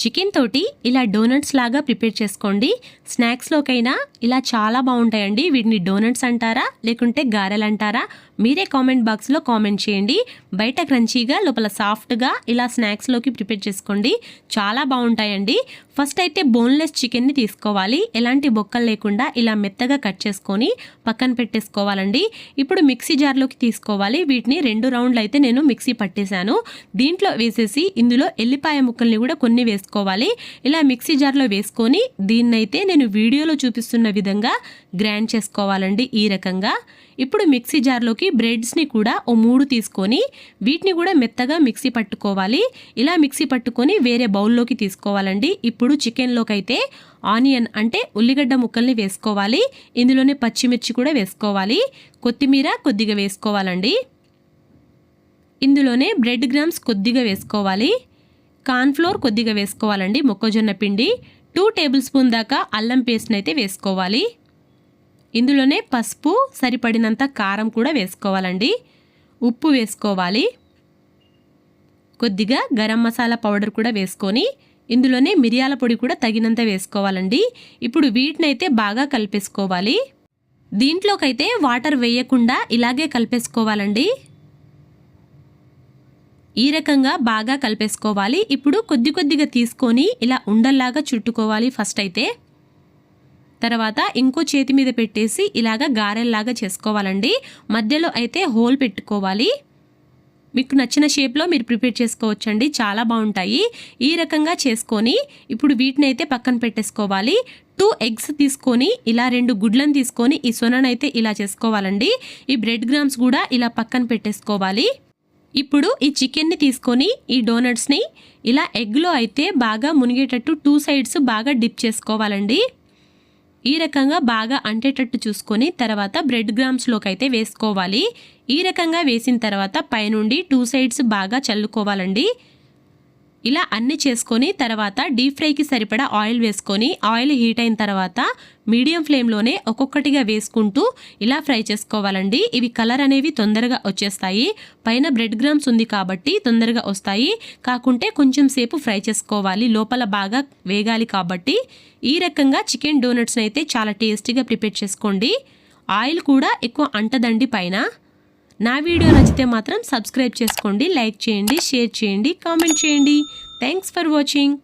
Chicken తోటి ఇలా donuts లాగా ప్రిపేర్ చేసుకోండి. స్నాక్స్లోకైనా ఇలా చాలా బాగుంటాయండి. వీటిని డోనట్స్ అంటారా లేకుంటే గారెలు అంటారా మీరే కామెంట్ బాక్స్లో కామెంట్ చేయండి. బయట క్రంచీగా లోపల సాఫ్ట్గా ఇలా స్నాక్స్లోకి ప్రిపేర్ చేసుకోండి. చాలా బాగుంటాయండి. ఫస్ట్ అయితే బోన్లెస్ చికెన్ని తీసుకోవాలి. ఎలాంటి బొక్కలు లేకుండా ఇలా మెత్తగా కట్ చేసుకొని పక్కన పెట్టేసుకోవాలండి. ఇప్పుడు మిక్సీ జార్లోకి తీసుకోవాలి. వీటిని రెండు రౌండ్లు అయితే నేను మిక్సీ పట్టేశాను. దీంట్లో వేసేసి ఇందులో ఎల్లిపాయ ముక్కల్ని కూడా కొన్ని వేసుకోవాలి ఇలా మిక్సీ జార్లో వేసుకొని దీన్నైతే నేను వీడియోలో చూపిస్తున్న విధంగా గ్రైండ్ చేసుకోవాలండి ఈ రకంగా. ఇప్పుడు మిక్సీ జార్లోకి బ్రెడ్స్ని కూడా ఓ మూడు తీసుకొని వీటిని కూడా మెత్తగా మిక్సీ పట్టుకోవాలి. ఇలా మిక్సీ పట్టుకొని వేరే బౌల్లోకి తీసుకోవాలండి. ఇప్పుడు చికెన్లోకి అయితే ఆనియన్ అంటే ఉల్లిగడ్డ ముక్కల్ని వేసుకోవాలి. ఇందులోనే పచ్చిమిర్చి కూడా వేసుకోవాలి. కొత్తిమీర కొద్దిగా వేసుకోవాలండి. ఇందులోనే బ్రెడ్ గ్రామ్స్ కొద్దిగా వేసుకోవాలి. కార్న్ఫ్లోర్ కొద్దిగా వేసుకోవాలండి. మొక్కజొన్న పిండి టూ టేబుల్ స్పూన్ దాకా అల్లం పేస్ట్ని అయితే వేసుకోవాలి. ఇందులోనే పసుపు సరిపడినంత కారం కూడా వేసుకోవాలండి. ఉప్పు వేసుకోవాలి. కొద్దిగా గరం మసాలా పౌడర్ కూడా వేసుకొని ఇందులోనే మిరియాల పొడి కూడా తగినంత వేసుకోవాలండి. ఇప్పుడు వీటినైతే బాగా కలిపేసుకోవాలి. దీంట్లోకైతే వాటర్ వేయకుండా ఇలాగే కలిపేసుకోవాలండి. ఈ రకంగా బాగా కలిపేసుకోవాలి. ఇప్పుడు కొద్ది కొద్దిగా తీసుకొని ఇలా ఉండల్లాగా చుట్టుకోవాలి ఫస్ట్ అయితే. తర్వాత ఇంకో చేతి మీద పెట్టేసి ఇలాగ గారెల్లాగా చేసుకోవాలండి. మధ్యలో అయితే హోల్ పెట్టుకోవాలి. మీకు నచ్చిన షేప్లో మీరు ప్రిపేర్ చేసుకోవచ్చండి. చాలా బాగుంటాయి. ఈ రకంగా చేసుకొని ఇప్పుడు వీటిని అయితే పక్కన పెట్టేసుకోవాలి. టూ ఎగ్స్ తీసుకొని ఇలా రెండు గుడ్లను తీసుకొని ఈ సొననైతే ఇలా చేసుకోవాలండి. ఈ బ్రెడ్ గ్రామ్స్ కూడా ఇలా పక్కన పెట్టేసుకోవాలి. ఇప్పుడు ఈ చికెన్ని తీసుకొని ఈ డోనట్స్ని ఇలా ఎగ్లో అయితే బాగా మునిగేటట్టు టూ సైడ్స్ బాగా డిప్ చేసుకోవాలండి. ఈ రకంగా బాగా అంటేటట్టు చూసుకొని తర్వాత బ్రెడ్ గ్రామ్స్లోకి అయితే వేసుకోవాలి. ఈ రకంగా వేసిన తర్వాత పైనుండి టూ సైడ్స్ బాగా చల్లుకోవాలండి. ఇలా అన్ని చేసుకొని తర్వాత డీప్ ఫ్రైకి సరిపడా ఆయిల్ వేసుకొని ఆయిల్ హీట్ అయిన తర్వాత మీడియం ఫ్లేమ్లోనే ఒక్కొక్కటిగా వేసుకుంటూ ఇలా ఫ్రై చేసుకోవాలండి. ఇవి కలర్ అనేవి తొందరగా వచ్చేస్తాయి. పైన బ్రెడ్ గ్రామ్స్ ఉంది కాబట్టి తొందరగా వస్తాయి. కాకుంటే కొంచెం సేపు ఫ్రై చేసుకోవాలి. లోపల బాగా వేగాలి కాబట్టి. ఈ రకంగా చికెన్ డోనట్స్ని అయితే చాలా టేస్టీగా ప్రిపేర్ చేసుకోండి. ఆయిల్ కూడా ఎక్కువ అంటదండి పైన. నా వీడియో నచ్చితే మాత్రం సబ్స్క్రైబ్ చేసుకోండి లైక్ చేయండి షేర్ చేయండి కామెంట్ చేయండి. Thanks for watching